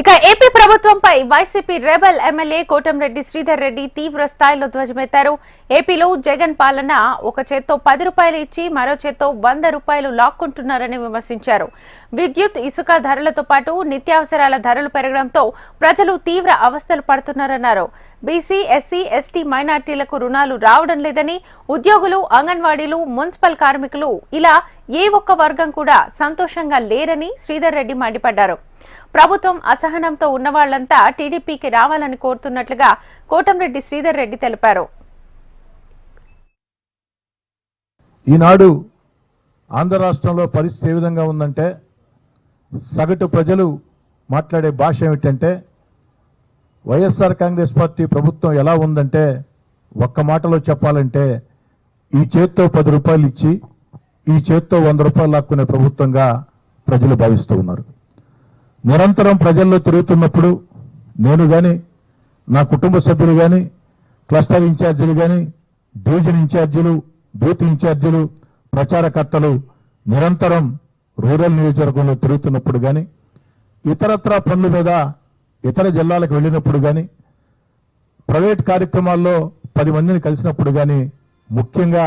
ఇక ఏపీ ప్రభుత్వంపై YCP rebel MLA Kotamreddy Sridhar Reddy తీవ్ర స్థాయిలో ధ్వజమెత్తారు. ఏపీలో జగన్ పాలన ఒక చేత్తో పది రూపాయలు ఇచ్చి మరో చేత్తో వంద రూపాయలు లాక్కుంటున్నారని విమర్శించారు. విద్యుత్ ఇసుక ధరలతో పాటు నిత్యావసరాల ధరలు పెరగడంతో ప్రజలు తీవ్ర అవస్థలు పడుతున్నారన్నారు. బీసీ ఎస్సీ ఎస్టీ మైనార్టీలకు రుణాలు రావడం లేదని ఉద్యోగులు అంగన్వాడీలు మున్సిపల్ కార్మికులు ఇలా ఏ ఒక్క వర్గం కూడా సంతోషంగా లేరని శ్రీధర్ రెడ్డి మండిపడ్డారు. ప్రభుత్వం అసహనంతో ఉన్న వాళ్ళంతా టీడీపీకి రావాలని కోరుతున్నట్లుగా కోటంరెడ్డి శ్రీధర్ రెడ్డి తెలిపారు. ఈనాడు ఆంధ్ర రాష్ట్రంలో పరిస్థితి ఏ విధంగా ఉందంటే సగటు ప్రజలు మాట్లాడే భాష ఏమిటంటే వైఎస్ఆర్ కాంగ్రెస్ పార్టీ ప్రభుత్వం ఎలా ఉందంటే ఒక్క మాటలో చెప్పాలంటే ఈ చేత్తో పది రూపాయలు ఇచ్చి ఈ చేత్తో వంద రూపాయలు లాక్కునే ప్రభుత్వంగా ప్రజలు భావిస్తూ ఉన్నారు. నిరంతరం ప్రజల్లో తిరుగుతున్నప్పుడు నేను కానీ నా కుటుంబ సభ్యులు కానీ క్లస్టర్ ఇన్ఛార్జీలు కానీ డివిజన్ ఇన్ఛార్జీలు బూత్ ఇన్ఛార్జీలు ప్రచారకర్తలు నిరంతరం రూరల్ నియోజకవర్గంలో తిరుగుతున్నప్పుడు కానీ ఇతరత్రా పనుల మీద ఇతర జిల్లాలకు వెళ్ళినప్పుడు కానీ ప్రైవేట్ కార్యక్రమాల్లో పది మందిని కలిసినప్పుడు కానీ ముఖ్యంగా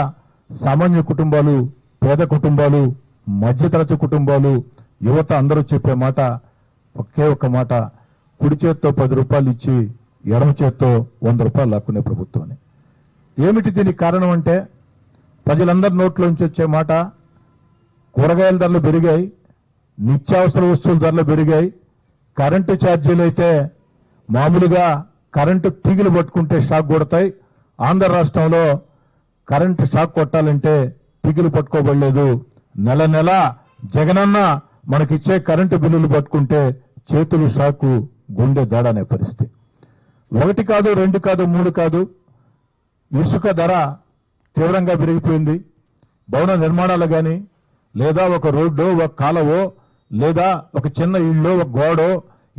సామాన్య కుటుంబాలు పేద కుటుంబాలు మధ్యతరగతి కుటుంబాలు యువత అందరూ చెప్పే మాట ఒకే ఒక మాట కుడి చేత్తో పది రూపాయలు ఇచ్చి ఎడమ చేత్తో వంద రూపాయలు లాక్కునే ప్రభుత్వాన్ని ఏమిటి దీనికి కారణం అంటే ప్రజలందరి నోట్లోంచి వచ్చే మాట కూరగాయల ధరలు పెరిగాయి నిత్యావసర వస్తువుల ధరలు పెరిగాయి కరెంటు ఛార్జీలు అయితే మామూలుగా కరెంటు తీగలు పట్టుకుంటే షాక్ కొడతాయి. ఆంధ్ర రాష్ట్రంలో కరెంటు షాక్ కొట్టాలంటే తీగలు పట్టుకోబడలేదు. నెల నెల జగనన్న మనకిచ్చే కరెంటు బిల్లులు పట్టుకుంటే చేతులు షాకు గుండె దాడ అనే పరిస్థితి. ఒకటి కాదు రెండు కాదు మూడు కాదు. ఇసుక ధర తీవ్రంగా పెరిగిపోయింది. భవన నిర్మాణాలు కానీ లేదా ఒక రోడ్డు ఒక కాలవో లేదా ఒక చిన్న ఇళ్ళో ఒక గోడో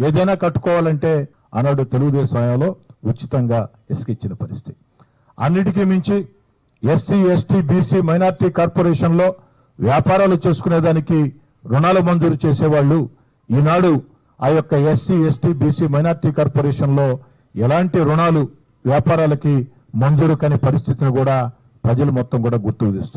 ఏదైనా కట్టుకోవాలంటే ఆనాడు తెలుగుదేశం హయాంలో ఉచితంగా ఇసుక ఇచ్చిన పరిస్థితి. అన్నిటికీ మించి ఎస్సీ ఎస్టీ బీసీ మైనార్టీ కార్పొరేషన్లో వ్యాపారాలు చేసుకునేదానికి రుణాలు మంజూరు చేసేవాళ్ళు ఈనాడు ఆ యొక్క ఎస్సీ ఎస్టీ బీసీ మైనార్టీ కార్పొరేషన్లో ఎలాంటి రుణాలు వ్యాపారాలకి మంజూరు కాని పరిస్థితిని కూడా ప్రజలు మొత్తం కూడా గుర్తు